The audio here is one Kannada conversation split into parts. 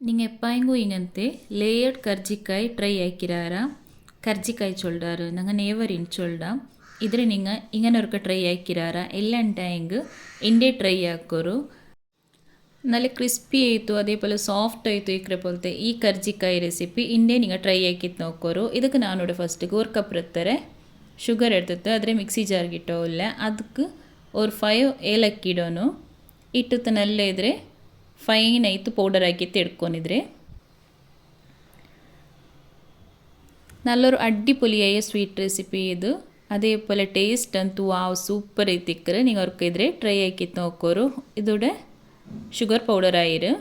ನಿಂಗೆ ಎಪ್ಪಾಯಿಂಗು ಇನ್ನಂತೆ ಲೇಯರ್ಡ್ ಕರ್ಜಿಕಾಯಿ ಟ್ರೈ ಹಾಕಿರಾರ. ಕರ್ಜಿಕಾಯಿ ಚೋಳ್ಡಾರ ನಂಗೆ ನೇವರ್ ಇನ್ ಚೋಲ್ಡಾ. ಇದ್ರೆ ನಿಂಗ ಇಂಗನವ್ರಕ ಟ್ರೈ ಹಾಕಿರಾರ. ಎಲ್ಲ ಟೈಂಗ್ ಎಂಡೆ ಟ್ರೈ ಹಾಕೋರು. ನಲ್ಲಿ ಕ್ರಿಸ್ಪಿ ಆಯಿತು ಅದೇ ಸಾಫ್ಟ್ ಆಯಿತು ಈ ಕ್ರೆಪೋಲ್ತೆ ಈ ಕರ್ಜಿಕಾಯಿ ರೆಸಿಪಿ ಇಂಡೆ ನಿಂಗೆ ಟ್ರೈ ಹಾಕಿತ್ತು ನೋಕೋರು. ಇದಕ್ಕೆ ನಾನು ನೋಡಿ ಫಸ್ಟ್ ಗೋರ್ ಕಪ್ ಇರ್ತಾರೆ ಶುಗರ್ ಇರ್ತದೆ ಅದೇ ಮಿಕ್ಸಿ ಜಾರ್ಗಿಟ್ಟೋಲ್ಲ ಅದಕ್ಕೆ ಅವ್ರು ಫೈವ್ ಏಲಕ್ಕಿಡೋನು ಇಟ್ಟು ತನ್ನಲ್ಲೇ ಇದ್ರೆ ಫೈನ್ ಆಯಿತು ಪೌಡರ್ ಹಾಕಿತ್ತು ಎಡ್ಕೊಂಡಿದ್ರೆ. ನಲ್ಲರು ಅಡ್ಡಿ ಪುಲಿಯ ಸ್ವೀಟ್ ರೆಸಿಪಿ ಇದು. ಅದೇ ಪೋಲೆ ಟೇಸ್ಟ್ ಅಂತೂ ವಾವ್ ಸೂಪರ್ ಐತಿ ಇಕ್ಕರೆ. ನೀವು ಅವ್ರಕ್ಕಿದ್ರೆ ಟ್ರೈ ಆಕಿತ್ತು ನೋಕ್ಕೋರು ಇದೋಡೆ ಶುಗರ್ ಪೌಡರ್ ಆಯಿರು.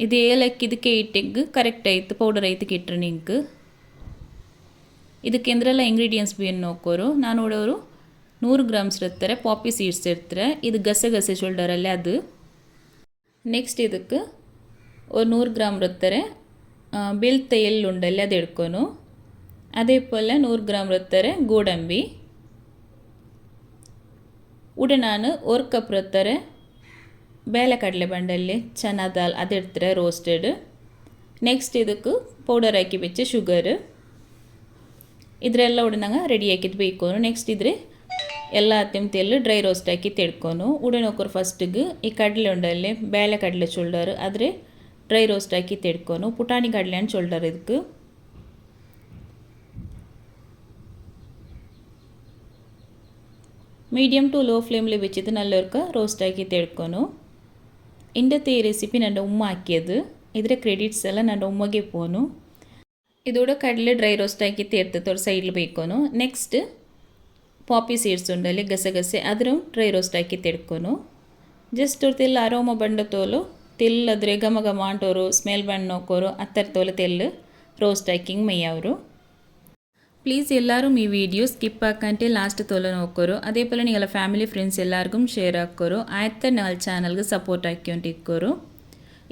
ಇದು ಏಲಕ್ಕಿ ಇದಕ್ಕೆ ಕರೆಕ್ಟ್ ಆಯ್ತು ಪೌಡರ್ ಆಯ್ತು ಕಿಟ್ರೆ ನಿಂಕ್ ಇದಕ್ಕೆ ಅಂದ್ರೆಲ್ಲ ಇಂಗ್ರೀಡಿಯೆಂಟ್ಸ್ ಬಿ ಏನು ನಾನು ನೋಡೋರು ನೂರು ಗ್ರಾಮ್ಸ್ ಇರ್ತಾರೆ ಪಾಪಿ ಸೀಡ್ಸ್ ಇರ್ತಾರೆ. ಇದು ಗಸೆ ಗಸೆ ಶೋಲ್ಡರಲ್ಲೇ ಅದು. ನೆಕ್ಸ್ಟ್ ಇದಕ್ಕೆ ஒரு நூறு கிராம் ಇರ್ತಾರೆ ಬೆಳ್ತ ಎಳ್ಳುಂಡಲ್ಲಿ ಅದು ಹಿಡ್ಕೊನು ಅದೇ ಪೋಲೆ ನೂರು ಗ್ರಾಮ್ ಇರ್ತಾರೆ ಗೋಡಂಬಿ ಉಡೆ ನಾನು ஒரு ಕಪ್ ಇರ್ತಾರೆ ಬೇಳೆ ಕಡಲೆ ಬಂಡಲ್ಲಿ ಚನಾ ದಾಲ್ ಅದು ಇಡ್ತಾರೆ ರೋಸ್ಟೆಡ್ ನೆಕ್ಸ್ಟ್ ಇದಕ್ಕೆ ಪೌಡರ್ ಹಾಕಿ ಬೆಚ್ಚ ಶುಗರ್ ಇದರೆಲ್ಲ ಉಡನಂಗೆ ರೆಡಿ ಹಾಕಿದ್ದು ಬೇಕು ನೆಕ್ಸ್ಟ್ ಇದ್ರೆ ಎಲ್ಲ ತೆಲು ಡ್ರೈ ರೋಸ್ಟ್ ಹಾಕಿ ತೆಡ್ಕೊನು ಉಡನೊಕ್ಕರು ಫಸ್ಟಿಗೆ ಈ ಕಡಲೆ ಉಂಡಲ್ಲಿ ಬೇಳೆ ಕಡಲೆ ಚೊಲ್ಡರ್ ಆದರೆ ಡ್ರೈ ರೋಸ್ಟ್ ಹಾಕಿ ತೆಡ್ಕೊನು ಪುಟಾಣಿ ಕಡಲೆ ಹಣ್ಣು ಚೊಲ್ಡರ್ ಇದಕ್ಕೆ மீடியம் டு லோ ஃப்ளேமில் வச்சது நல்ல இருக்க ரோஸ்டாக்கி ತೆಡ್ಕೊನು இந்த ரெசிபி நான் உம்மா ஆக்கியது ಇದರ ಕ್ರೆಡಿಟ್ಸ್ ಎಲ್ಲ ನಾನು ಉಮ್ಮಗೆ ಪೋನು இதோட கடலை ட்ரை ரோஸ்டாக்கி தேர்த்து ஒரு சைடில் போய்க்கணும் நெக்ஸ்ட்டு ಪಾಪಿ ಸೀಡ್ಸ್ ಉಂಡಲ್ಲಿ ಗಸಗಸೆ ಅದನ್ನು ಡ್ರೈ ರೋಸ್ಟ್ ಹಾಕಿ ತಿಡ್ಕೊನು. ಜಸ್ಟ್ ತಿಲ್ಲ ಅರೋಮ ಬಂಡ ತೋಲು ತಿಲ್ಲದ್ರೆ ಘಮ ಘಮ ಅಂಟೋರು ಸ್ಮೆಲ್ ಬಣ್ಣ ನೋಕೋರು, ಅತ್ತರ್ ತೋಲು ತೆಲ್ಲ ರೋಸ್ಟ್ ಹಾಕಿಂಗ್ ಮೈಯವರು ಪ್ಲೀಸ್ ಎಲ್ಲರೂ ಮೀ ವಿಡಿಯೋ ಸ್ಕಿಪ್ ಹಾಕಂಟೆ ಲಾಸ್ಟ್ ತೋಲ ನೋಕೋರು. ಅದೇ పోల ನೀವೆಲ್ಲ ಫ್ಯಾಮಿಲಿ ಫ್ರೆಂಡ್ಸ್ ಎಲ್ಲರಿಗೂ ಶೇರ್ ಹಾಕೋರು ಆಯ್ತ ನಾಲ್ ಚಾನಲ್ಗೆ ಸಪೋರ್ಟ್ ಹಾಕ್ಯೊಂಡು ಇಕ್ಕೋರು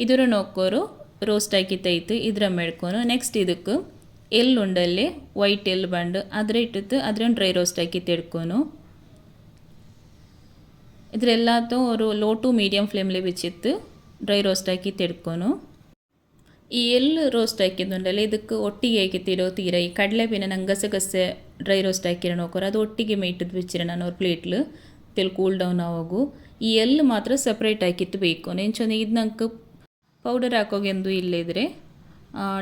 ಇದರ ನೋಕ್ಕೋರು ರೋಸ್ಟ್ ಹಾಕಿ ತೈತು ಇದ್ರ ಮೇಡ್ಕೋನು ನೆಕ್ಸ್ಟ್ ಇದಕ್ಕೆ ಎಳ್ಳುಂಡಲ್ಲಿ ವೈಟ್ ಎಳ್ಳು ಬಂಡು ಅದ್ರ ಇಟ್ಟಿತ್ತು ಅದ್ರ ಡ್ರೈ ರೋಸ್ಟ್ ಹಾಕಿ ತೆಡ್ಕೊನು ಇದ್ರೆಲ್ಲತ್ತೂ ಅವರು ಲೋ ಟು ಮೀಡಿಯಮ್ ಫ್ಲೇಮ್ಲಿ വെച്ചിട്ട് ಡ್ರೈ ರೋಸ್ಟ್ ಹಾಕಿ ತೆಡ್ಕೊನು ಈ ಎಳ್ಳು ರೋಸ್ಟ್ ಹಾಕಿದ್ದುಂಡಲ್ಲ ಇದಕ್ಕೆ ಒಟ್ಟಿಗೆ ಹಾಕಿತ್ತಿರೋ ತೀರ ಈ ಕಡಲೆ ಬೀನ ನಂಗೆ ಗಸೆ ಗಸೆ ಡ್ರೈ ರೋಸ್ಟ್ ಹಾಕಿರೋ ನೋಕೋರು ಅದು ಒಟ್ಟಿಗೆ ಮೇಯ್ಟದ್ದು ಬಿಚ್ಚಿರ ನಾನು ಅವ್ರ ಪ್ಲೇಟ್ಲು ತೆಲ್ ಕೂಲ್ ಡೌನ್ ಆವಾಗು ಈ ಎಳ್ಳು ಮಾತ್ರ ಸಪ್ರೇಟ್ ಹಾಕಿತ್ತು ಬೇಕು ನೆಂಚೊಂದು ಇದು ನಂಗೆ ಪೌಡರ್ ಹಾಕೋಗೆಂದು ಇಲ್ಲದಿದ್ರೆ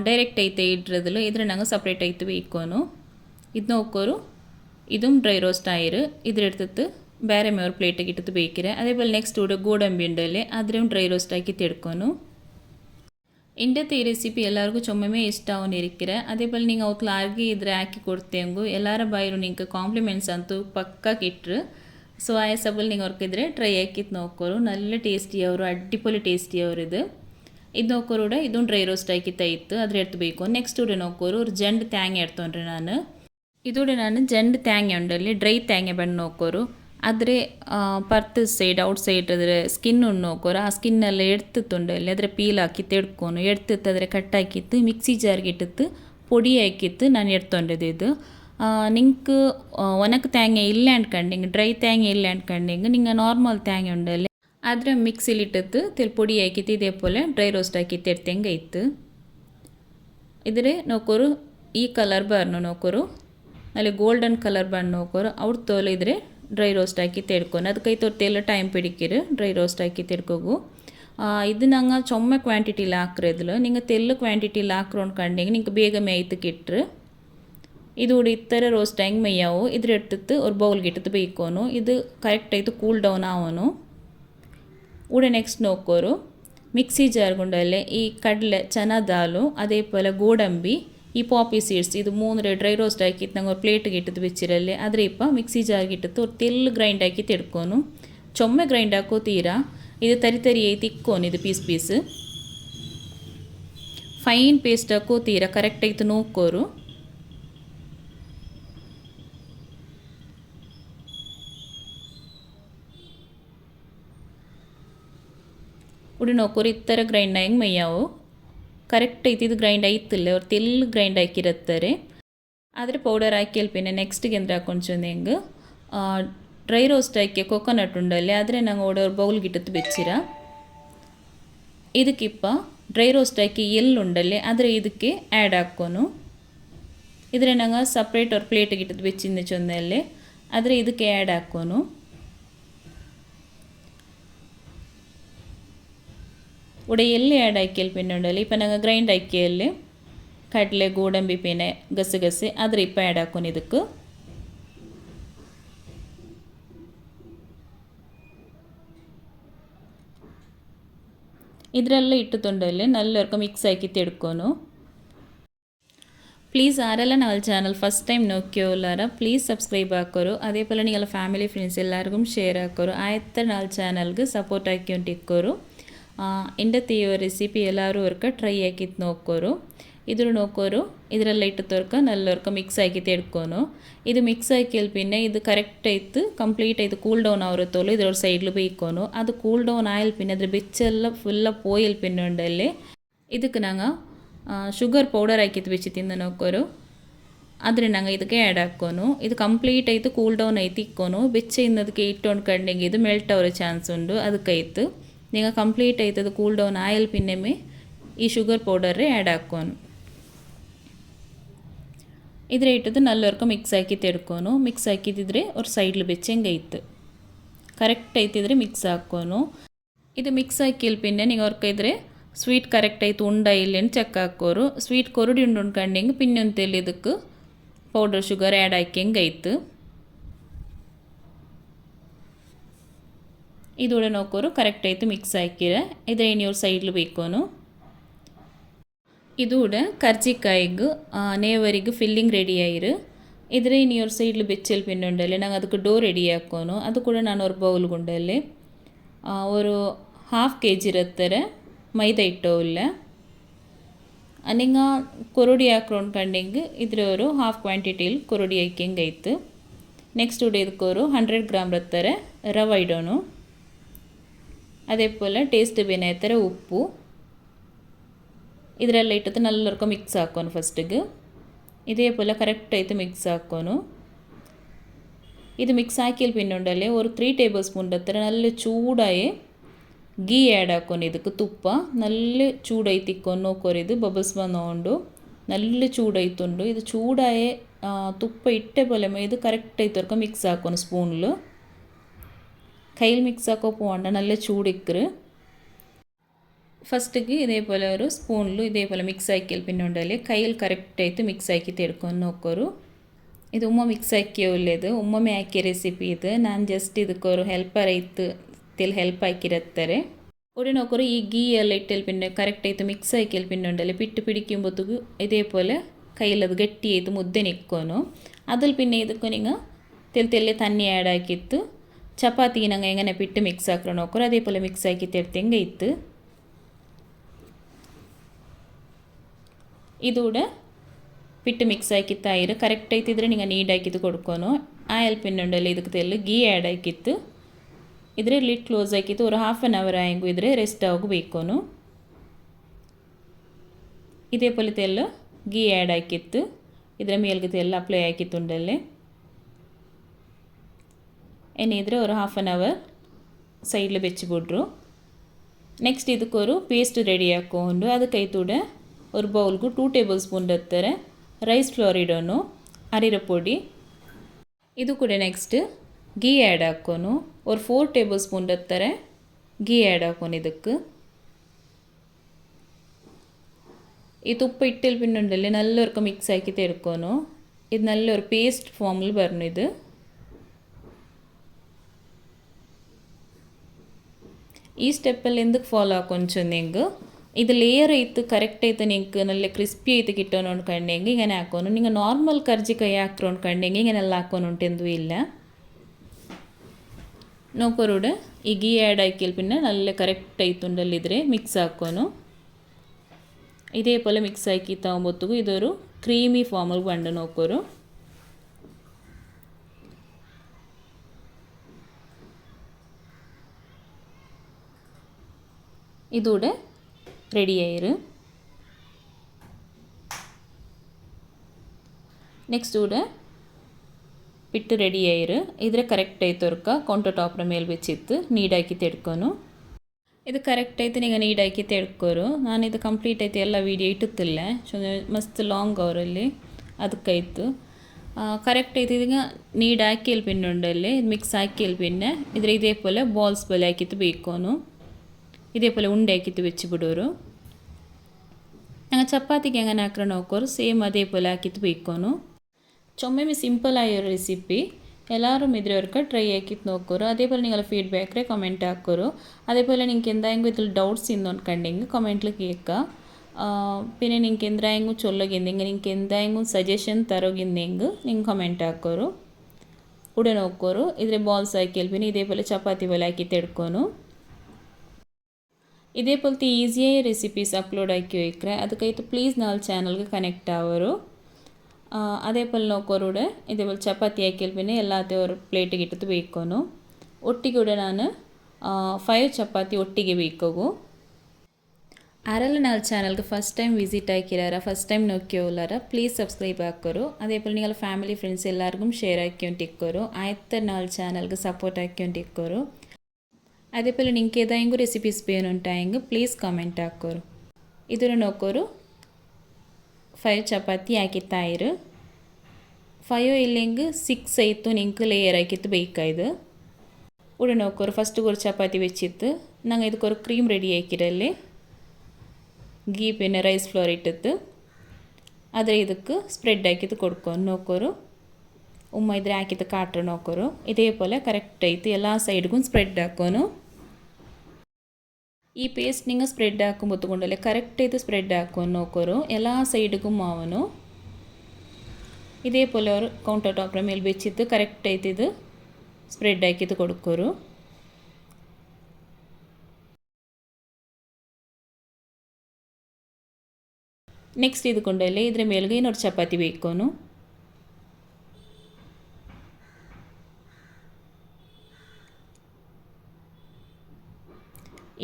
ಡೈರೆಕ್ಟ್ ಐತೆ ಇಡ್ರದಲ್ಲೂ ಇದ್ರೆ ನಂಗೆ ಸಪ್ರೇಟ್ ಆಯ್ತು ಇಟ್ಕೋನು ಇದನ್ನ ಒಕ್ಕೋರು ಇದು ಡ್ರೈ ರೋಸ್ಟ್ ಆಯಿರು ಇದ್ರಿಡ್ತತ್ತು ಬೇರೆ ಮೇವ್ರ ಪ್ಲೇಟಿಗೆ ಇಟ್ಟದ್ದು ಬೇಕಿರೆ അതേപോലെ ನೆಕ್ಸ್ಟ್ ഇവിടെ ಗೋಡಂಬಿ ഉണ്ടല്ലേ ಅದರೇം ഡ്രൈ റോസ്റ്റ് ആക്കി തെടുക്കണു ಇಂಡತ್ತೆ ಈ ರೆಸಿಪಿ ಎಲ್ಲರಿಗೂ ಚೊಮ್ಮೆ ಇಷ್ಟ ಅವನು ಇರಿಕ್ಕಿರ അതേപോലെ ನೀವು ಅವ್ರು ಲಾರ್ಗೆ ಇದ್ರೆ ಹಾಕಿ ಕೊಡ್ತೇವಂಗು ಎಲ್ಲಾರ ಬಾಯಿರು ನಿಂಗೆ ಕಾಂಪ್ಲಿಮೆಂಟ್ಸ್ ಅಂತೂ ಪಕ್ಕಾಗಿ ಇಟ್ಟರು ಸೊ ಆಯಸಬಲ್ ನೀವು ಅವ್ರಕ್ಕಿದ್ರೆ ಟ್ರೈ ಹಾಕಿತ್ತು ನೋಕ್ಕೋರು ನಲ್ಲ ಟೇಸ್ಟಿ ಅವರು ಅಡ್ಡಿಪೊಲಿ ಟೇಸ್ಟಿ ಅವರಿದು ಇದನ್ನೊಕ್ಕೋರು ಕೂಡ ಇದನ್ನ ಡ್ರೈ ರೋಸ್ಟ್ ಹಾಕಿತ್ತ ಇತ್ತು ಅದ್ರ ಎತ್ತಬೇಕು ನೆಕ್ಸ್ಟ್ ಉಡೆ ನೋಕ್ಕೋರು ಅವ್ರು ಜಂಡ್ ತ್ಯಾಂಗೆ ಎಡ್ತೊಂಡ್ರಿ ನಾನು ಇದೂಡೆ ನಾನು ಜಂಡ್ ತ್ಯಾಂಗ ಉಂಡಲ್ಲಿ ಡ್ರೈ ತ್ಯಾಂಗೆ ಬಣ್ಣ ನೋಕ್ಕೋರು ಆದರೆ ಪರ್ತ್ ಸೈಡ್ ಔಟ್ ಸೈಡ್ ಅದ್ರ ಸ್ಕಿನ್ ಉಂಡು ನೋಕೋರು ಆ ಸ್ಕಿನ್ನಲ್ಲಿ ಎಡ್ತಿತ್ತುಂಡು ಅಲ್ಲಿ ಅದರ ಪೀಲ್ ಹಾಕಿ ತೆಡ್ಕೊನು ಎಡ್ತಿತ್ತು ಅದರ ಕಟ್ ಹಾಕಿತ್ತು ಮಿಕ್ಸಿ ಜಾರ್ಗೆ ಇಟ್ಟಿತ್ತು ಹಾಕಿತ್ತು ನಾನು நான் எடுத்துண்டது ನಿಂಕು ಒನಕ್ ഉനക്ക് ಇಲ್ಲ ഇല്ലാണ്ട് ಡ್ರೈ ഡ്രൈ ಇಲ್ಲ ഇല്ലാണ്ട് കണ്ടെങ്കിൽ നിങ്ങൾ നോർമൽ തേങ്ങ ഉണ്ടല്ലേ ಆದರೆ மிக்சிலிட்டது தில் பொடி ஆக்கிட்டு இதே ಡ್ರೈ ರೋಸ್ಟ್ ரோஸ்ட் ஆக்கிட்டு ಇತ್ತು. ಇದ್ರೆ ನೋಕೋರು, ಈ ಕಲರ್ ಬಾರ್ನು ನೋಕೋರು, ಅಲ್ಲಿ ಗೋಲ್ಡನ್ ಕಲರ್ ಬಾರ್ನು ನೋಕೋರು, ಅವ್ರ ಇದ್ರೆ ಡ್ರೈ ರೋಸ್ಟ್ ಹಾಕಿ ತೆಡ್ಕೊಂಡು ಅದಕ್ಕೆ ತೊಟ್ಟೆಲ್ಲ ಟೈಮ್ ಪಿಡಿಕಿರು ಡ್ರೈ ರೋಸ್ಟ್ ಹಾಕಿ ತೆಡ್ಕೋಗು ಇದು ನಂಗೆ ಚೊಮ್ಮೆ ಕ್ವಾಂಟಿಟಿಲಿ ಹಾಕ್ರದ್ಲು. ನಿಂಗೆ ತೆಲ್ಲು ಕ್ವಾಂಟಿಟಿಲಿ ಹಾಕ್ರೋ ಅನ್ಕಂಡಿಗೆ ನಿಂಗೆ ಬೇಗ ಮೇಯ್ತಕ್ಕಿಟ್ರು ಇದು ಉಡಿ ಇತ್ತರ ರೋಸ್ಟ್ ಹೆಂಗೆ ಮೇಯ್ಯಾವು, ಇದ್ರ ಇಡ್ತಿತ್ತು ಅವ್ರು ಬೌಲ್ಗೆ ಇಟ್ಟದ್ದು ಬೇಕೋನು. ಇದು ಕರೆಕ್ಟ್ ಆಯಿತು ಕೂಲ್ ಡೌನ್ ಆವನು. ಉಡೆ ನೆಕ್ಸ್ಟ್ ನೋಕೋರು ಮಿಕ್ಸಿ ಜಾರ್ಗುಂಡಲ್ಲೇ ಈ ಕಡಲೆ ಚನಾ ದಾಲು അതേ പോലെ ಗೋಡಂಬಿ ಈ ಪಾಪಿ ಸೀಡ್ಸ್ ಇದು ಮೂರು ಡ್ರೈ ರೋಸ್ಟ್ ಹಾಕಿತ್ತು ನಂಗೆ ಅವ್ರು ಪ್ಲೇಟಿಗೆ ಇಟ್ಟದ್ದು ಬಿಚ್ಚಿರಲ್ಲಿ ಆದರೆ ಇಪ್ಪ ಮಿಕ್ಸಿ ಜಾರ್ಗೆ ಇಟ್ಟಿತ್ತು ಅವ್ರು ತೆಲ್ಲು ಗ್ರೈಂಡ್ ಹಾಕಿ ತೆಡ್ಕೊನು ಚೊಮ್ಮೆ ಗ್ರೈಂಡ್ ಹಾಕೋ ತೀರಾ ಇದು ತರಿ ತರಿ ಐತಿ ಇಕ್ಕೋನು ಇದು ಪೀಸ್ ಪೀಸ್ ಫೈನ್ ಪೇಸ್ಟ್ ಹಾಕೋ ತೀರಾ ಕರೆಕ್ಟ್ ಆಯ್ತು ನೋಕೋರು ಉಡಿ ನೋಕೋರಿ ಇತ್ತರ ಗ್ರೈಂಡ್ ಹೆಂಗೆ ಮೈಯಾವು ಕರೆಕ್ಟ್ ಐತಿ ಇದು ಗ್ರೈಂಡ್ ಆಯ್ತಿಲ್ಲ ಅವ್ರು ತೆಲ್ ಗ್ರೈಂಡ್ ಹಾಕಿರತ್ತಾರೆ ಆದರೆ ಪೌಡರ್ ಹಾಕಿ ಅಲ್ಪಿನ ನೆಕ್ಸ್ಟ್ಗೆ ಹಾಕೊಂಡು ಹಾಕೊಂಚೊಂದು ಹೆಂಗೆ ಡ್ರೈ ರೋಸ್ಟ್ ಹಾಕಿ ಕೊಕೊನಟ್ ಉಂಡಲ್ಲಿ ಆದರೆ ನಂಗೆ ಓಡೋರು ಬೌಲ್ಗಿಟ್ಟದ್ದು ಬೆಚ್ಚಿರ ಇದಕ್ಕಿಪ್ಪ ಡ್ರೈ ರೋಸ್ಟ್ ಹಾಕಿ ಎಲ್ಲಿ ಉಂಡಲ್ಲಿ ಆದರೆ ಇದಕ್ಕೆ ಆ್ಯಡ್ ಹಾಕೋನು ಇದ್ರೆ ನಂಗೆ ಸಪ್ರೇಟ್ ಅವ್ರ ಪ್ಲೇಟಿಗೆ ಇಟ್ಟದ್ದು ಬೆಚ್ಚಿಂದ ಚೊಂದಲ್ಲಿ ಆದರೆ ಇದಕ್ಕೆ ಆ್ಯಡ್ ಹಾಕ್ಕೊನು ಉಡೆ ಎಲ್ಲಿ ಆ್ಯಡ್ ಆಯ್ಕೆಯಲ್ಲಿ ಪಿನ್ನುಂಡಲ್ಲಿ ಇಪ್ಪ ನಂಗೆ ಗ್ರೈಂಡ್ ಆಯ್ಕೆಯಲ್ಲಿ ಕಡಲೆ ಗೋಡಂಬಿ ಪೇನೆ ಗಸಗಸೆ ಆದರೆ ಇಪ್ಪ ಆ್ಯಡ್ ಹಾಕೊಂಡು ಇದಕ್ಕೆ ಇದರೆಲ್ಲ ಇಟ್ಟು ತೊಂಡಲ್ಲಿ ನಲ್ಲವರ್ಕು ಮಿಕ್ಸ್ ಹಾಕಿ ತೆಡ್ಕೊನು ಪ್ಲೀಸ್ ಆರೆಲ್ಲ ನಾವು ಚಾನಲ್ ಫಸ್ಟ್ ಟೈಮ್ ನೋಕ್ಕೋಲ್ಲಾರ ಪ್ಲೀಸ್ ಸಬ್ಸ್ಕ್ರೈಬ್ ಹಾಕೋರು ಅದೇ ಪೋಲ ನೀವೆಲ್ಲ ಫ್ಯಾಮಿಲಿ ಫ್ರೆಂಡ್ಸ್ ಎಲ್ಲರಿಗೂ ಶೇರ್ ಹಾಕೋರು ಆಯ್ತು ನಾಲ್ ಚಾನಲ್ಗೆ ಸಪೋರ್ಟ್ ಹಾಕಿ ಹೊಂಟಿಕ್ಕೋರು തീയോ ರೆಸಿಪಿ ಎಲ್ಲರೂ ವರ್ಕ ಟ್ರೈ ಹಾಕಿತ್ತು ನೋಕೋರು ಇದ್ರ ನೋಕೋರು ಇದರೆಲ್ಲ ಇಟ್ಟು ತೋರ್ಕ ನಲ್ಲೊರ್ಕ ಮಿಕ್ಸ್ ಆಕಿ ತೆಡ್ಕೊನು ಇದು ಮಿಕ್ಸ್ ಆಕಿಯಲ್ ಪಿನ್ನೆ ಇದು ಕರೆಕ್ಟ್ ಆಯ್ತು ಕಂಪ್ಲೀಟ್ ಆಯ್ತು ಕೂಲ್ ಡೌನ್ ಅವ್ರ ತೋಲು ಇದ್ರ ಸೈಡ್ಲು ಬೇಯ್ಕೊನು ಅದು ಕೂಲ್ ಡೌನ್ ಆಯಲ್ ಪಿನ್ ಅದ್ರ ಬೆಚ್ಚೆಲ್ಲ ಫುಲ್ಲ ಪೋಯಲ್ ಪಿನ್ ಉಂಡಲ್ಲಿ ಇದಕ್ಕೆ ನಂಗೆ ಶುಗರ್ ಪೌಡರ್ ಹಾಕಿತ್ತು ಬೆಚ್ಚಿ ತಿಂದ ನೋಕೋರು ಆದರೆ ನಂಗೆ ಇದಕ್ಕೆ ಆ್ಯಡ್ ಹಾಕೋನು ಇದು ಕಂಪ್ಲೀಟ್ ಆಯಿತು ಕೂಲ್ ಡೌನ್ ಐತಿ ಇಕ್ಕೋನು ಬೆಚ್ಚ ಇನ್ನದಕ್ಕೆ ಇಟ್ಟೊಂಡು ಕಣ್ಣಿಗೆ ಇದು ಮೆಲ್ಟ್ ಅವರ ಚಾನ್ಸ್ ಉಂಡು ಅದಕ್ಕೈತು ನಿಂಗೆ ಕಂಪ್ಲೀಟ್ ಆಯ್ತದ ಕೂಲ್ ಡೌನ್ ಆಯಲ್ ಪಿನ್ನೆಮೆ ಈ ಶುಗರ್ ಪೌಡರೇ ಆ್ಯಡ್ ಹಾಕೋನು ಇದ್ರೆ ಇಟ್ಟದ್ದು ನಲ್ವರ್ಕ ಮಿಕ್ಸ್ ಹಾಕಿ ತೆಡ್ಕೋನು. ಮಿಕ್ಸ್ ಹಾಕಿದಿದ್ರೆ ಅವ್ರ ಸೈಡ್ಲು ಬೆಚ್ಚಂಗೆ ಐತೆ. ಕರೆಕ್ಟ್ ಐತಿದ್ರೆ ಮಿಕ್ಸ್ ಹಾಕೋನು ಇದು ಮಿಕ್ಸ್ ಹಾಕಿಲ್ ಪಿನ್ನೆ ನೀವು ಅವ್ರ ಇದ್ರೆ ಸ್ವೀಟ್ ಕರೆಕ್ಟ್ ಆಯ್ತು, ಉಂಡ ಇಲ್ಲೇನು ಚೆಕ್ ಹಾಕೋರು ಸ್ವೀಟ್ ಕೊರಡಿ ಉಂಡು ಉಂಡ್ಕಂಡು ಪಿನ್ನೊಂದು ಇದಕ್ಕೆ ಪೌಡರ್ ಶುಗರ್ ಆ್ಯಡ್ ಹಾಕಿ ಹೆಂಗೆ ಐತೆ ಇದು ನೋಕೋರು ಕರೆಕ್ಟ್ ಆಯಿತು ಮಿಕ್ಸ್ ಹಾಕಿರ ಇದ್ರೆ ಇವ್ರ ಸೈಡ್ಲು ಬೇಕೋನು ಇದು ಕೂಡ ಕರ್ಜಿಕಾಯಿಗೆ ನೇವರಿಗೆ ಫಿಲ್ಲಿಂಗ್ ರೆಡಿ ಆಯಿರು ಇದ್ರೆ ಇವ್ರ ಸೈಡ್ಲು ಬೆಚ್ಚಲ್ ಪಿನ್ನುಂಡಲ್ಲಿ ನಂಗೆ ಅದಕ್ಕೆ ಡೋ ರೆಡಿ ಹಾಕೋನು ಅದು ಕೂಡ ನಾನು ಅವ್ರ ಬೌಲ್ ಗುಂಡಲ್ಲಿ ஒரு ಹಾಫ್ ಕೆ ಜಿ ಇರುತ್ತಾರೆ ಮೈದಾ ಹಿಟ್ಟು ನಿಂಗ ಕೊರಡಿ ಹಾಕ್ಕೊಂಡು ಕಂಡಿಂಗ್ ಇದ್ರವರು ಹಾಫ್ ಕ್ವಾಂಟಿಟಿಲಿ ಕೊರಡಿ ಹಾಕಿಂಗೆ ಐತು ನೆಕ್ಸ್ಟ್ ಉಡೇದಕ್ಕವರು ಹಂಡ್ರೆಡ್ ಗ್ರಾಮ್ ಬರ್ತಾರೆ ರವೆ ಇಡೋನು ಅದೇ ಪೋಲ ಟೇಸ್ಟ್ ಬೇನೆ ಆಯ್ತಾರೆ ಉಪ್ಪು ಇದರೆಲ್ಲ ಇಟ್ಟದ್ದು ನಲ್ಲರ್ಕ ಮಿಕ್ಸ್ ಹಾಕೋನು ಫಸ್ಟಿಗೆ ಇದೇ ಪೋಲ ಕರೆಕ್ಟ್ ಆಯ್ತು ಮಿಕ್ಸ್ ಹಾಕೋನು ಇದು ಮಿಕ್ಸ್ ಹಾಕಿಲ್ ಪಿನ್ನುಂಡಲ್ಲಿ ಒಂದು ತ್ರೀ ಟೇಬಲ್ ಸ್ಪೂನ್ ಹತ್ತಿರ നല്ല ചൂടായി ಗೀ ಆ್ಯಡ್ ಹಾಕೊಂಡು ಇದಕ್ಕೆ ತುಪ್ಪ നല്ല ಚೂಡೈತಿಕ್ಕೊಂಡು ನೋಕೋರಿದು ಬಬಲ್ಸ್ ಬಂದೋಂಡು നല്ല ಚೂಡೈತುಂಡು ಇದು ಚೂಡಾಯೆ ತುಪ್ಪ ಇಟ್ಟೆ ಪೊಲೆ ಇದು ಕರೆಕ್ಟ್ ಐತರ್ಕ ಮಿಕ್ಸ್ ಹಾಕೋನು ಸ್ಪೂನ್ಲು ಕೈಲಿ ಮಿಕ್ಸ್ ಹಾಕೋ పోండ നല്ല ചൂടിക്കറ് ಫಸ್ಟಿಗೆ ಇದೇ ಪೋಲೆ ಅವರು ಸ್ಪೂನ್ಲು ಇದೇ ಪೋಲೆ ಮಿಕ್ಸ್ ಹಾಕಿ ಪಿನ್ನುಂಡಲ್ಲಿ ಕೈಯಲ್ಲಿ ಕರೆಕ್ಟ್ ಆಯಿತು ಮಿಕ್ಸ್ ಹಾಕಿ ತೆಡ್ಕೊಂಡು ನೋಕೋರು ಇದು ಉಮ್ಮ ಮಿಕ್ಸ್ ಹಾಕಿ ಒಳ್ಳೇದು ಉಮ್ಮೊಮ್ಮೆ ಹಾಕಿ ರೆಸಿಪಿ ಇದು ನಾನು ಜಸ್ಟ್ ಇದಕ್ಕವರು ಹೆಲ್ಪರ್ ಐತು ತಿಲ್ ಹೆಲ್ಪ್ ಹಾಕಿರತ್ತಾರೆ ಒಡೆ ನೋಕರು ಈ ಗೀ ಎಲ್ಲ ಇಟ್ಟಲ್ಲಿ ಪಿನ್ನ ಕರೆಕ್ಟ್ ಆಯಿತು ಮಿಕ್ಸ್ ಹಾಕಿ ಪಿನ್ನುಂಡಲ್ಲಿ ಪಿಟ್ಟು ಪಿಡಿಕೊಂಬತ್ತಿಗೂ ಇದೇ ಪೋಲೆ ಕೈಯಲ್ಲದು ಗಟ್ಟಿ ಆಯಿತು ಮುದ್ದೆ ನಿಕ್ಕೋನು ಅದಲ್ಲಿ ಪಿನ್ನೆ ಇದಕ್ಕೂ ನಿಂಗೆ ತೆಲ್ ತೆಲ್ಲೆ ತಣ್ಣಿ ಆ್ಯಡ್ ಹಾಕಿತ್ತು ಚಪಾತಿ ನಂಗೆ ಹೆಂಗನೆ ಪಿಟ್ಟು ಮಿಕ್ಸ್ ಹಾಕ್ರು ನೋಕರು ಅದೇ ಪೋಲೆ ಮಿಕ್ಸ್ ಹಾಕಿ ತೆಡ್ತೆಂಗೆ ಇತ್ತು ಇದು ಕೂಡ ಪಿಟ್ಟು ಮಿಕ್ಸ್ ಹಾಕಿತ್ತು ಆಯಿರು ಕರೆಕ್ಟ್ ಐತಿದ್ರೆ ನಿಂಗೆ ನೀಡ್ ಹಾಕಿದ್ದು ಕೊಡ್ಕೊನು ಆಯಲ್ ಪಿನ್ನುಂಡಲ್ಲಿ ಇದಕ್ಕೆ ತೆಲ್ಲು ಗೀ ಆ್ಯಡ್ ಹಾಕಿತ್ತು ಇದ್ರೆ ಲಿಟ್ ಕ್ಲೋಸ್ ಹಾಕಿತ್ತು ಒಂದು ಹಾಫ್ ಆನ್ ಅವರ್ ಆಯಂಗು ಇದ್ರೆ ರೆಸ್ಟ್ ಆಗಬೇಕೋನು ಇದೇ ಪೊಲಿತೆ ಎಲ್ಲ ಗೀ ಆ್ಯಡ್ ಹಾಕಿತ್ತು ಇದರ ಮೇಲ್ಗತೆ ಎಲ್ಲ ಅಪ್ಲೈ ಹಾಕಿತ್ತುಂಡಲ್ಲಿ ಏನಿದ್ರೆ ஒரு half an hour ಸೈಡ್ಲು ಬೆಚ್ಚಿಬಿಡ್ರು next ಇದಕ್ಕೋರು paste ready ಹಾಕ್ಕೊಂಡು ಅದಕ್ಕೆ ಐತೂಡ ஒரு ಬೌಲ್ಗು two table spoon ಹತ್ತಾರೆ rice floor ಇಡೋನು ಅರಿರ podi ಇದು ಕೂಡ ನೆಕ್ಸ್ಟ್ ಗೀ ಆ್ಯಡ್ ಹಾಕೋನು ஒரு four table spoon ಹತ್ತಾರೆ ghee add ಹಾಕೋನು ಇದಕ್ಕೆ ഈ തുപ്പ ഇട്ടിൽ പിന്നുണ്ടല്ലേ നല്ലൊരുക്ക മിക്സ് ആക്കി തെടുക്കോനു ഇത് നല്ലൊരു പേസ്റ്റ് ഫോമിൽ വരണം ഇത് ಈ ಸ್ಟೆಪ್ಪಲ್ಲಿ ಎಂದಕ್ಕೆ ಫಾಲೋ ಹಾಕೊಂಚು ನಿಂಗೆ? ಇದು ಲೇಯರ್ ಐತು ಕರೆಕ್ಟ್ ಐತೆ ನಿಂಗೆ, ನಲ್ಲ ಕ್ರಿಸ್ಪಿ ಐತೆ ಕಿಟ್ಟೋನು ಹೆಂಗೆ ಹಿಂಗೆ ಹಾಕೋನು? ನಿಂಗೆ ನಾರ್ಮಲ್ ಕರ್ಜಿಕಾಯಿ ಹಾಕ್ರು ಹೆಂಗೆ ಹೀಗೆಲ್ಲ ಹಾಕೋನು ಉಂಟೆಂದು ಇಲ್ಲ. ನೋಕೋರುಡೆ ಈ ಗೀ ಆ್ಯಡ್ ಹಾಕಿಲ್ ಪಿನ್ನ ನಲ್ಲೇ ಕರೆಕ್ಟ್ ಐತುಂಡಲ್ಲಿದ್ರೆ ಮಿಕ್ಸ್ ಹಾಕೋನು. ಇದೇ ಪೋಲೆ ಮಿಕ್ಸ್ ಹಾಕಿ ತಗೊಂಬೊತ್ತಿಗೂ, ಇದೊರು ಕ್ರೀಮಿ ಫಾರ್ಮಲ್ ಬಂಡು ನೋಕೋರು இதோட ரெடி ஆயிரு ನೆಕ್ಸ್ಟ್ ಕೂಡ ಪಿಟ್ಟು ರೆಡಿ ಆಯಿರು ಇದ್ರೆ ಕರೆಕ್ಟ್ ಐತೊರ್ಕ ಕೌಂಟರ್ ಟಾಪ್ನ ಮೇಲೆ ಬೆಚ್ಚಿತ್ತು ನೀಡಾಕಿ ತೆಡ್ಕೊನು ಇದು ಕರೆಕ್ಟ್ ಐತೆ ಈಗ ನೀಡಾಕಿ ತೆಡ್ಕೋರು ನಾನು ಇದು ಕಂಪ್ಲೀಟ್ ಐತೆ ಎಲ್ಲ ವೀಡಿಯೋ ಇಟ್ಟುತ್ತಿಲ್ಲ ಸೊ ಮಸ್ತ್ ಲಾಂಗ್ ಅವರಲ್ಲಿ ಅದಕ್ಕಾಯ್ತು ಕರೆಕ್ಟ್ ಐತೆ ಈಗ ನೀಡ್ ಹಾಕಿ ಪಿನ್ನುಂಡಲ್ಲಿ ಮಿಕ್ಸ್ ಹಾಕಿ ಪಿನ್ನೆ ಇದ್ರೆ ಇದೇ ಪೋಲೆ ಬಾಲ್ಸ್ ಪೋಲೆ ಹಾಕಿತ್ತು ಬೇಕೋನು ഇതേപോലെ ഉണ്ടയാക്കിയിട്ട് വെച്ചുവിടുവരു ഞങ്ങൾ ചപ്പാത്തിക്ക് എങ്ങനെ ആക്കണം നോക്കോറ് സെയിം അതേപോലെ ആക്കിയിട്ട് പോയിക്കോണു ചുമ്മാ സിംപിളായ ഒരു റെസിപ്പി ಎಲ್ಲರೂ ಇದ್ರವರೆಗೂ ಟ್ರೈ ಹಾಕಿತ್ತು ನೋಕ್ಕೋರು ಅದೇಪೋಲೆ ನೀವು ಫೀಡ್ಬ್ಯಾಕ್ರೆ ಕಮೆಂಟ್ ಹಾಕೋರು ಅದೇಪೋಲೆ ನಿಂಗೆ ಎಂದಾಯಂಗೂ ಇದ್ರಲ್ಲಿ ಡೌಟ್ಸ್ ಇಂದು ಅನ್ಕಂಡಿಂಗ್ ಕಮೆಂಟ್ಲಿ ಕೇಕ್ಕ പിന്നെ നിങ്ങൾക്ക് എന്തായെങ്കിലും ചൊല്ലുകയെങ്കിൽ നിങ്ങൾക്ക് എന്തായെങ്കിലും സജഷൻ തരുകയെങ്കിൽ നിങ്ങൾ കമൻറ്റ് ആക്കോരു ഉടനെ നോക്കോരു ഇതിൽ ബോൾസ് ആക്കിയാൽ പിന്നെ ഇതേപോലെ ചപ്പാത്തി പോലെ ആക്കി തെടുക്കോനു ಇದೇಪೋಲತೆ ಈಸಿಯಾಗಿ ರೆಸಿಪೀಸ್ ಅಪ್ಲೋಡ್ ಆಕಿ ವೈಕ್ರೆ ಅದಕ್ಕೈತೆ ಪ್ಲೀಸ್ ನಾಲ್ ಚಾನಲ್ಗೆ ಕನೆಕ್ಟ್ ಆವರು അതേപോലെ നോക്കോരോട് ഇതേപോലെ ചപ്പാത്തി ആക്കിയാൽ പിന്നെ എല്ലാത്തും ഒരു പ്ലേറ്റിಗೆ ഇട്ടത് ಬೇಯ್ಕೊನು ಒಟ್ಟಿಗೆ ನಾನು ಫೈವ್ ಚಪಾತಿ ಒಟ್ಟಿಗೆ ಬೇಯ್ಕೋಗು ಆರಲ್ಲ ನಾಲ್ಕು ಚಾನಲ್ಗೆ ಫಸ್ಟ್ ಟೈಮ್ ವಿಸಿಟ್ ಆಗಿರಾರ ಫಸ್ಟ್ ಟೈಮ್ ನೋಕ್ಕೋಲಾರ ಪ್ಲೀಸ್ ಸಬ್ಸ್ಕ್ರೈಬ್ ಹಾಕೋರು അതേപോലെ നിങ്ങൾ ഫാമിലി ഫ്രണ്ട്സ് എല്ലാവർക്കും ഷെയർ ആക്കിക്കൊണ്ടിരിക്കോರು ആയത്തെ നാല് ചാനൽക്ക് സപ്പോർട്ട് ആക്കിക്കൊണ്ടിരിക്കോರು അതേപോലെ നിങ്ങൾക്ക് ರೆಸಿಪೀಸ್ റെസിപ്പീസ് വേണുണ്ടായെങ്കിൽ ಪ್ಲೀಸ್ ಕಾಮೆಂಟ್ ಹಾಕೋರು. ಇದನ್ನು ನೋಕೋರು ಫೈವ್ ಚಪಾತಿ ಹಾಕಿತ್ತಾಯಿರು ಫೈವ್ ಇಲ್ಲಿಂಗ್ ಸಿಕ್ಸ್ ಐತು ನಿಂಗೆ ಲೇಯರ್ ಹಾಕಿತ್ತು ಬೇಕಾಯ್ದು ಉಡನೋಕೋರು ಫಸ್ಟ್ ಗುರು ಚಪಾತಿ ಬೆಚ್ಚಿತ್ತು ನಂಗೆ ಇದಕ್ಕೊರು ಕ್ರೀಮ್ ರೆಡಿ ಹಾಕಿರಲ್ಲಿ ಗೀ പിന്നെ ರೈಸ್ ಫ್ಲೋರ್ ಇಟ್ಟಿತ್ತು. ಆದರೆ ಇದಕ್ಕೆ ಸ್ಪ್ರೆಡ್ ಹಾಕಿತ್ತು ಕೊಡ್ಕೊಂಡು ನೋಕೋರು ಉಮ್ಮ ಇದ್ರೆ ಹಾಕಿತ್ತು ಕಾಟ್ರು ನೋಕೋರು ಇದೇ ಪೋಲೆ ಕರೆಕ್ಟ್ ಐತಿ. ಎಲ್ಲ ಸೈಡ್ಗೂ ಸ್ಪ್ರೆಡ್ ಹಾಕೋನು. ಈ ಪೇಸ್ಟ್ ನಿಂಗೆ ಸ್ಪ್ರೆಡ್ ಹಾಕೊಂಬತ್ತುಕೊಂಡಲ್ಲೇ ಕರೆಕ್ಟ್ ಐತೆ ಸ್ಪ್ರೆಡ್ ಹಾಕೊಂಡು ನೋಕೋರು ಎಲ್ಲ ಸೈಡ್ಗೂ ಮಾವನು ಇದೇ ಪೋಲೆ ಅವರು ಕೌಂಟರ್ ಟಾಪ್ರ ಮೇಲೆ ಬೆಚ್ಚಿತ್ತು ಕರೆಕ್ಟ್ ಐತೆ ಇದು ಸ್ಪ್ರೆಡ್ ಹಾಕಿದ್ದು ಕೊಡ್ಕೋರು. ನೆಕ್ಸ್ಟ್ ಇದು ಕೊಂಡಲ್ಲಿ ಇದ್ರ ಮೇಲ್ಗೆ ಇನ್ನೊಂದು ಚಪಾತಿ ಬೇಕೋನು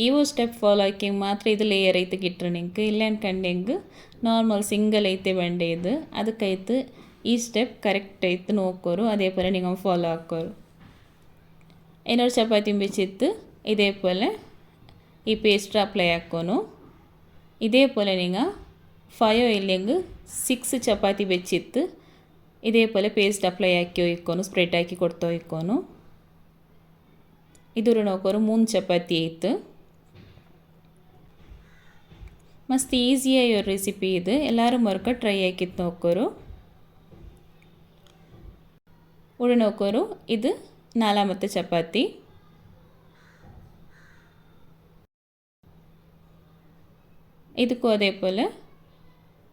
ಇವು ಸ್ಟೆಪ್ ಫಾಲೋ ಆಕಿ ಮಾತ್ರ ಇದು ಲೇಯರ್ ಐತೆ ಗಿಟ್ರೆ ನಿಂಗೆ ಇಲ್ಲ ಅನ್ಕಂಡು ನಾರ್ಮಲ್ ಸಿಂಗಲ್ ಐತೆ ಬಂಡೆ ಇದು ಅದಕ್ಕೈತು ಈ ಸ್ಟೆಪ್ ಕರೆಕ್ಟ್ ಐತೆ ನೋಕೋರು ಅದೇ ಪೋಲೆ ನೀವು ಫಾಲೋ ಹಾಕೋರು ಇನ್ನೊಂದು ಚಪಾತಿ ಬೆಚ್ಚಿತ್ತು ಇದೇ ಪೋಲೆ ಈ ಪೇಸ್ಟ್ ಅಪ್ಲೈ ಹಾಕೋನು ಇದೇ ಪೋಲೆ ನೀವು ಫೈವ್ ಇಲ್ಲಿಂಗ್ ಸಿಕ್ಸ್ ಚಪಾತಿ ಬೆಚ್ಚಿತ್ತು ಇದೇ ಪೋಲೆ ಪೇಸ್ಟ್ ಅಪ್ಲೈ ಹಾಕಿ ಒಯ್ಕೋನು ಸ್ಪ್ರೆಡ್ ಹಾಕಿ ಕೊಡ್ತಾ ಒಯ್ಕೋನು ಇದ್ರ ನೋಕೋರು ಮೂರು ಚಪಾತಿ ಐತೆ ಮಸ್ತ್ ಈಸಿಯಾಗಿ ರೆಸಿಪಿ ಇದು ಎಲ್ಲರೂ ಮರ್ಕ ಟ್ರೈ ಆಕಿತ್ತು ನೋಕೋರು ಉಡ ನೋಕೋರು ಇದು ನಾಲಾಮತ್ತೆ ಚಪಾತಿ ಇದಕ್ಕೂ ಅದೇ ಪೋಲೆ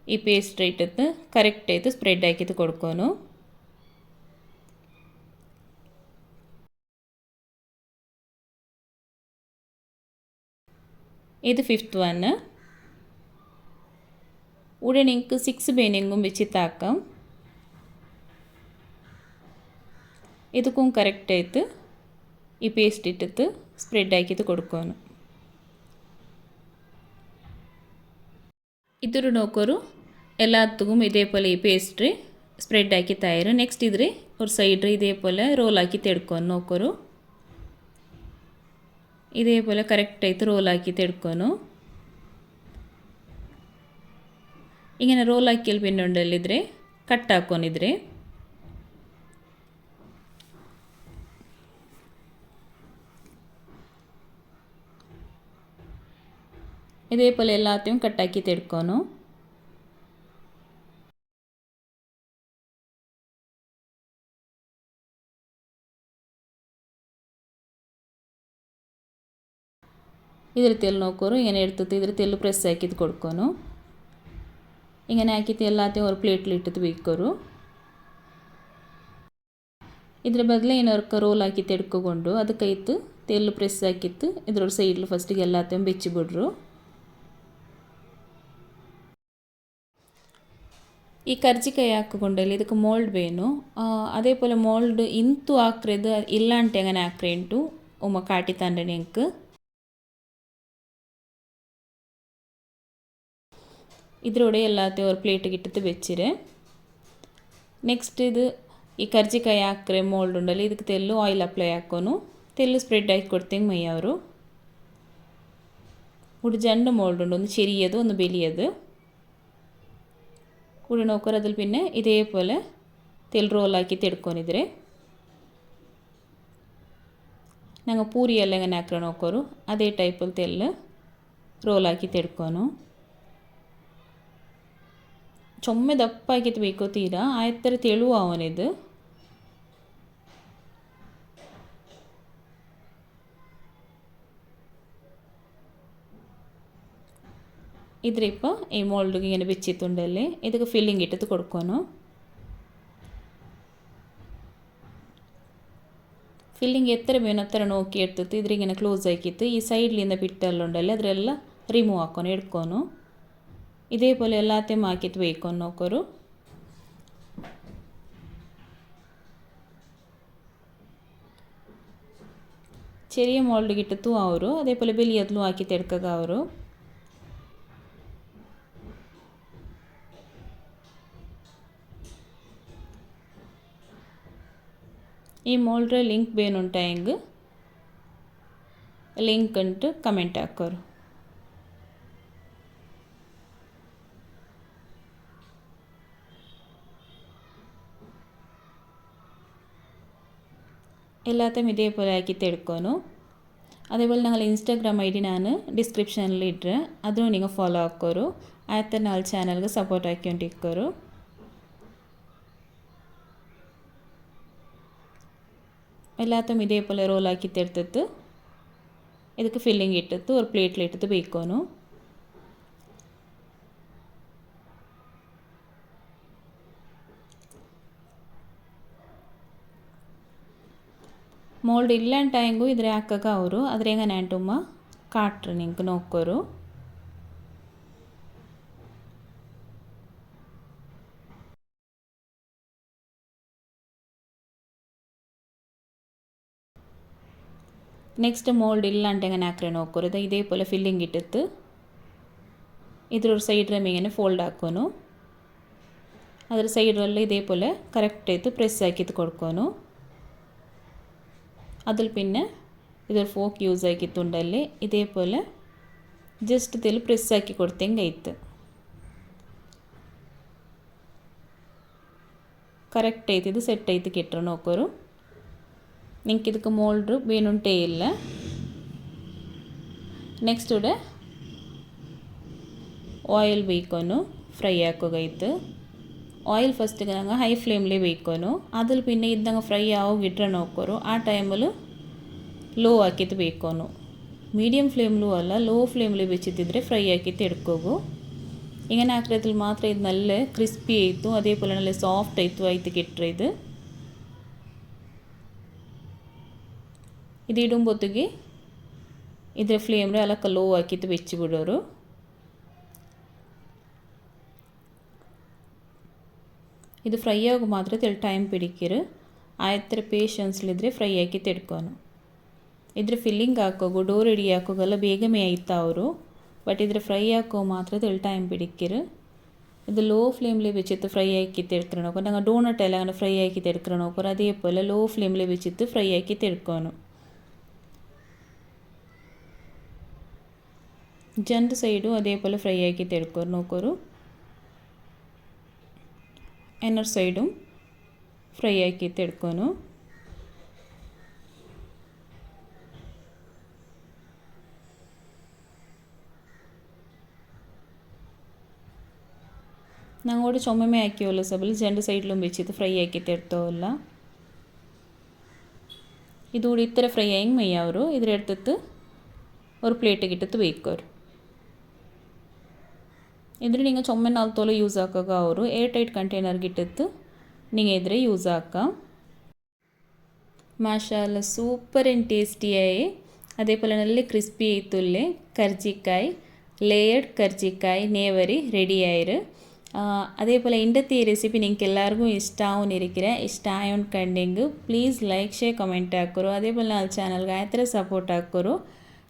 ಈ ಪೇಸ್ಟ್ ಇಟ್ಟದ್ದು ಕರೆಕ್ಟ್ ಆಯಿತು ಸ್ಪ್ರೆಡ್ ಹಾಕಿದ್ದು ಕೊಡ್ಕೋನು ಇದು ಫಿಫ್ತ್ ಒನ್ ഇവിടെ നിങ്ങൾക്ക് സിക്സ് ബേനിങ്ങും വെച്ചിത്താക്കാം ಇದಕ್ಕೂ ಕರೆಕ್ಟ್ ಆಯ್ತು ಈ ಪೇಸ್ಟ್ ಇಟ್ಟಿತ್ತು ಸ್ಪ್ರೆಡ್ ಹಾಕಿದ್ದು ಕೊಡ್ಕೋನು ಇದ್ರ ನೋಕೋರು ಎಲ್ಲದಕ್ಕೂ ಇದೇ ಪೋಲೆ ಈ ಪೇಸ್ಟ್ರಿ ಸ್ಪ್ರೆಡ್ ಹಾಕಿ ತಾಯಿರು ನೆಕ್ಸ್ಟ್ ಇದ್ರಿ ಅವ್ರ ಸೈಡ್ರಿ ಇದೇ ಪೋಲೆ ರೋಲ್ ಹಾಕಿ ತೆಡ್ಕೊಂಡು ನೋಕೋರು ಇದೇ ಪೋಲೆ ಕರೆಕ್ಟ್ ಆಯ್ತು ರೋಲ್ ಹಾಕಿ ತೆಡ್ಕೊನು ഇങ്ങനെ റോളാക്കിയാൽ പിന്നെ ഉണ്ടല്ലോ ഇതിരെ കട്ടാക്കോനിതിരെ ഇതേപോലെ എല്ലാത്തെയും കട്ടാക്കി തെടുക്കോനു ಇದ್ರ ತೆಲ್ ನೋಕೋರು ಏನು ಇರ್ತದೆ ಇದ್ರ ತೆಲ್ಲು ಪ್ರೆಸ್ ಹಾಕಿದ್ದು ಕೊಡ್ಕೋನು ഇങ്ങനെ ആക്കിയിട്ട് എല്ലാത്തെയും ഒരു പ്ലേറ്റിലിട്ടിട്ട് ಬೇಯ್ಕೋರು ಇದ್ರ ಬದಲು ಏನರ್ಕ ರೋಲ್ ಹಾಕಿ ತೆಡ್ಕೊಂಡು ಅದಕ್ಕೈತು ತೆಲ್ ಪ್ರೆಸ್ ಹಾಕಿತ್ತು, ಇದ್ರೊಳ ಸೈಡ್ಲು ಫಸ್ಟಿಗೆ ಎಲ್ಲಾತೆಯೂ ಬೆಚ್ಚಿಬಿಡ್ರು. ಈ ಕರ್ಜಿಕಾಯಿ ಹಾಕೊಂಡಲ್ಲಿ ಇದಕ್ಕೆ ಮೋಲ್ಡ್ ಬೇನು ಅದೇ ಪೋಲ ಮೋಲ್ಡ್ ಇಂತು ಹಾಕ್ರೆದು ಇಲ್ಲಾಂಟೆಗನೆ ಹಾಕ್ರೆ ಉಂಟು ಒಮ್ಮ ಕಾಟಿ ತಂಡನೆಂಕು ഇതിലൂടെ എല്ലാത്തെയും ഒരു ಪ್ಲೇಟ್ കിട്ടത്ത് വെച്ചിര്. ನೆಕ್ಸ್ಟ್ ಇದು ಈ ಕರ್ಜಿಕಾಯಿ ಹಾಕ್ರೆ ಮೋಲ್ಡ್ ಉಂಡಲ್ಲಿ ಇದಕ್ಕೆ ತೆಲ್ಲು ಆಯಿಲ್ ಅಪ್ಲೈ ಹಾಕೋನು ತೆಲ್ಲು ಸ್ಪ್ರೆಡ್ ಹಾಕಿ ಕೊಡ್ತೇವೆ ಮೈಯ ഇവിടെ രണ്ട് മോൾഡുണ്ട് ഒന്ന് ചെറിയത് ഒന്ന് വലിയത്. ഇവിടെ നോക്കുക അതിൽ പിന്നെ ഇതേപോലെ തെൽ റോളാക്കി തെടുക്കോനിതിരെ ഞങ്ങൾ പൂരിയെല്ലാം എങ്ങനെ ആക്കണം നോക്കോരു അതേ ടൈപ്പിൽ തെല്ല് റോളാക്കി തെടുക്കോനു ಚೊಮ್ಮೆ ದಪ್ಪ ಆಗಿತ್ತು ಬೇಕೋ ತೀರಾ? ಆಯ್ತರ ತೆಳುವ ಅವನಿದು. ಇದ್ರಿಪ್ಪ, ಈ ಮೋಲ್ಡ್ಗೆ ಏನು ಬಿಚ್ಚಿ ತುಂಡಲ್ಲಿ? ಇದಕ್ಕೆ ಫಿಲ್ಲಿಂಗ್ ಇಟ್ಟದ್ದು ಕೊಡ್ಕೋನು. ಫಿಲ್ಲಿಂಗ್ ಎತ್ತರ ಮೇನತ್ತರ ನೋಕಿ ಇರ್ತದೆ ಇದ್ರಿಗೆ ಕ್ಲೋಸ್ ಆಗಿತ್ತು ಈ ಸೈಡ್ಲಿಂದ ಬಿಟ್ಟಲ್ಲಿ ಅದರೆಲ್ಲ ರಿಮೂವ್ ಹಾಕೋನು, ಇಡ್ಕೋನು. ಪೋಲೆ ಎಲ್ಲಾತೆ ಹಾಕಿತ್ತು ಬೇಯ್ಕೊಂಡು ನೋಕೋರು ചെറിയ മോൾഡ് കിട്ടത്തു ಅವರು അതേപോലെ വലിയതിലും ആക്കി തെടുക്കുക ಅವರು ಈ ಮೋಲ್ಡ್ರ ಲಿಂಕ್ ಬೇನುಂಟ ಹೆಂಗೆ ಲಿಂಕ್ ಅಂಟು ಕಮೆಂಟ್ ಹಾಕೋರು എല്ലാത്തും ഇതേപോലെ ആക്കിത്തെടുക്കணும் അതേപോലെ ഞങ്ങൾ இன்ஸ்டாகிராம் ஐடி நான் டிஸ்கிரிப்ஷனில் இட்டுறேன் அதுவும் நீங்கள் ஃபாலೋ ஆಕೋರು ಆಯ್ತು ನಾಲ್ಕು ಚಾನಲ್ಗೆ ಸಪೋರ್ಟ್ ಹಾಕ್ಕೊಂಡಿಕ್ಕೋರು എല്ലാത്തും ഇതേപോലെ റോളാക്കി തെടുത്തിട്ട് ഇതൊക്കെ ഫില്ലിങ് ഇട്ടിട്ട് ഒരു പ്ലേറ്റിലിട്ടിട്ട് വെക്കണം ಇಟ್ಟಿತ್ತು ಬೇಕೋನು ಮೋಲ್ಡ್ ಇಲ್ಲಾಂಟಾಯಂಗು ಇದ್ರೆ ಹಾಕಕ ಅವರು ಅದ್ರ ಹೆಂಗ ನ್ಯಾಂಟುಮ್ಮ ಕಾಟ್ರು ನಿಂಗೆ ನೋಕೋರು ನೆಕ್ಸ್ಟ್ ಮೋಲ್ಡ್ ಇಲ್ಲ ಅಂತ എങ്ങനെ ആക്കണ നോക്കരുത് ഇതേപോലെ ഫില്ലിംഗ് ഇട്ടിട്ട് ಇದ್ರ ಸೈಡ್ ಮೇಗನೆ ಫೋಲ್ಡ್ ಹಾಕೋನು ಅದ್ರ ಸೈಡ್ರಲ್ಲಿ ഇതേപോലെ കറക്റ്റ് ആയിട്ട് പ്രസ് ആക്കിയിട്ട് കൊടുക്കുന്നു അതിൽ പിന്നെ ഇതൊരു ഫോക്ക് യൂസ് ആക്കിയിട്ടുണ്ടല്ലേ ഇതേപോലെ ജസ്റ്റ് ഇതിൽ പ്രസ്സാക്കി കൊടുത്തെങ്കയ്ത്ത് ಕರೆಕ್ಟ್ ಐತಿ ಇದು ಸೆಟ್ ಐತಿ ಕೆಟ್ಟರು ನೋಕೋರು ನಿಂಗೆ ಇದಕ್ಕೆ ಮೋಲ್ಡ್ರು ಬೇನುಂಟೇ ಇಲ್ಲ ನೆಕ್ಸ್ಟ್ ಉಡೆ ಆಯಿಲ್ ಬೇಯ್ಕೊನು ಫ್ರೈ ಹಾಕೋಗೈತು ಆಯಿಲ್ ಫಸ್ಟಿಗೆ ನಂಗೆ ಹೈ ಫ್ಲೇಮ್ಲಿ ಬೇಯ್ಕೊನು ಅದ್ರಲ್ಲಿ ಪಿನ್ನೆ ಇದ್ದಂಗೆ ಫ್ರೈ ಆಗೋಗಿಟ್ರೆ ನೋಡ್ಕೋರು ಆ ಟೈಮಲ್ಲಿ ಲೋ ಹಾಕಿತ್ತು ಬೇಯ್ಕೊನು ಮೀಡಿಯಮ್ ಫ್ಲೇಮ್ಲು ಅಲ್ಲ ಲೋ ಫ್ಲೇಮ್ಲಿ ಬೆಚ್ಚಿದ್ದಿದ್ರೆ ಫ್ರೈ ಹಾಕಿತ್ತು ಹಿಡ್ಕೋಗು ഇങ്ങനെ ആക്കിയത്തിൽ മാത്രം ഇത് നല്ല ക്രിസ്പി ആയിത്തു അതേപോലെ നല്ല സോഫ്റ്റ് ആയിത്തു ആയിട്ട് കിട്ടുക ഇത് ഇതിടുമ്പോഴത്തേക്ക് ഇതിന്റെ ഫ്ലേമിൽ അലക്ക ലോ ആക്കിയിട്ട് വെച്ച് വിടോരു ಇದು ಫ್ರೈ ಆಗೋ ಮಾತ್ರ ತೆಲ್ ಟೈಮ್ ಪಿಡಿಕಿರು ಆಯತ್ತರ ಪೇಷನ್ಸ್ಲಿದ್ರೆ ಫ್ರೈ ಹಾಕಿ ತೆಡ್ಕೊನು ಇದ್ರ ಫಿಲ್ಲಿಂಗ್ ಹಾಕೋಗು ಡೋ ರೆಡಿ ಹಾಕೋಗೆಲ್ಲ ಬೇಗನೆ ಆಯ್ತಾ ಅವರು ಬಟ್ ಇದ್ರ ಫ್ರೈ ಹಾಕೋ ಮಾತ್ರ ತೆಲ್ ಟೈಮ್ പിടിക്കരു ഇത് ലോ ഫ്ലെയിമിൽ വെച്ചിട്ട് ഫ്രൈ ആക്കി തെടുക്കണം നോക്കും ഞങ്ങൾ ഡോണട്ട് എല്ലാം അങ്ങനെ ഫ്രൈ ആക്കി തെടുക്കണം നോക്കും അതേപോലെ ലോ ഫ്ലെയിമിൽ വെച്ചിട്ട് ഫ്രൈ ആക്കി തെടുക്കണം ಜಂಡ್ ಸೈಡು അതേപോലെ ഫ്രൈ ആക്കി എടുക്കും നോക്കൊരു എന്നർ സൈഡും ഫ്രൈ ആക്കിയിട്ട് എടുക്കുന്നു. ഞങ്ങളോട് ചുമമേ ആക്കിയല്ലോ സബിൽ രണ്ട് സൈഡിലും വെച്ചിട്ട് ഫ്രൈ ആക്കിയിട്ട് എടുത്തോല്ല ഇതുകൂടി ഇത്ര ഫ്രൈ ആയി മെയ്യാവരു. ഇതിലെടുത്തിട്ട് ഒരു പ്ലേറ്റ് കിട്ടത്ത് വേക്കോರು ಇದ್ರೆ ನಿಂಗೆ ಚೊಮ್ಮೆ ನಾಲ್ಕು ತೋಲೆ ಯೂಸ್ ಆಕಾಗ ಅವರು ಏರ್ ಟೈಟ್ ಕಂಟೈನರ್ಗೆ ಇಟ್ಟಿತ್ತು ನಿಂಗೆ ಇದ್ರೆ ಯೂಸ್ ಆಕ ಮಾಶಾಲ ಸೂಪರ್ ಅಂಡ್ ಟೇಸ್ಟಿಯಾಯಿ ಅದೇ ಪೋಲೆ ನಲ್ಲೆ ಕ್ರಿಸ್ಪಿ ಇತ್ತುಲ್ಲೆ ಕರ್ಜಿಕಾಯಿ ಲೇಯರ್ಡ್ ಕರ್ಜಿಕಾಯಿ நேவரி ரெடி ஆயிரு அதே போல் இண்டத்தி ரெசிபி நீங்கள் எல்லாருக்கும் இஷ்டாகவும் இருக்கிறேன் இஷ்டாயும் கண்டிங்கு ப்ளீஸ் லைக் ஷேர் கமெண்ட் ಹಾಕೋರು அதே போல் நான் சேனல்ಗೆ ಆ ಥರ ಸಪೋರ್ಟ್ ಹಾಕೋರು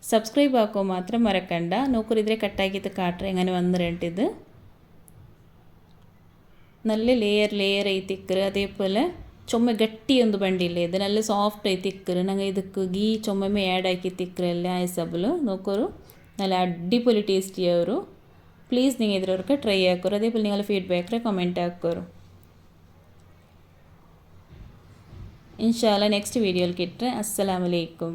ಸಬ್ಸ್ಕ್ರೈಬ್ ಹಾಕೋ ಮಾತ್ರ ಮರಕಂಡ ನೌಕರಿದ್ರೆ ಕಟ್ಟಾಗಿತ್ತು ಕಾಟ್ರೆ ಹಂಗನೆ ಒಂದು ರೆಂಟಿದ್ದು നല്ല ലെയർ ലെയർ ആയി തിക്കറ് അതേപോലെ ചുമ ഗട്ടിയൊന്ന് വണ്ടിയില്ലേ ഇത് നല്ല സോഫ്റ്റ് ആയി തിക്കറ് ഞങ്ങൾ ഇതൊക്കെ ഗീ ചുമ്മ ആഡ് ആക്കി തിക്കറല്ലേ ആ സബിൽ നോക്കൊരു നല്ല അടിപൊളി ടേസ്റ്റി ആവരു പ്ലീസ് നിങ്ങൾ ഇതിലവർക്ക് ട്രൈ ആക്കരു. അതേപോലെ നിങ്ങൾ ഫീഡ്ബാക്ക് കമന്റ് ആക്കരു. ഇൻഷാല്ല നെക്സ്റ്റ് വീഡിയോയിൽ കിട്ടേ അസ്സലാമലൈക്കും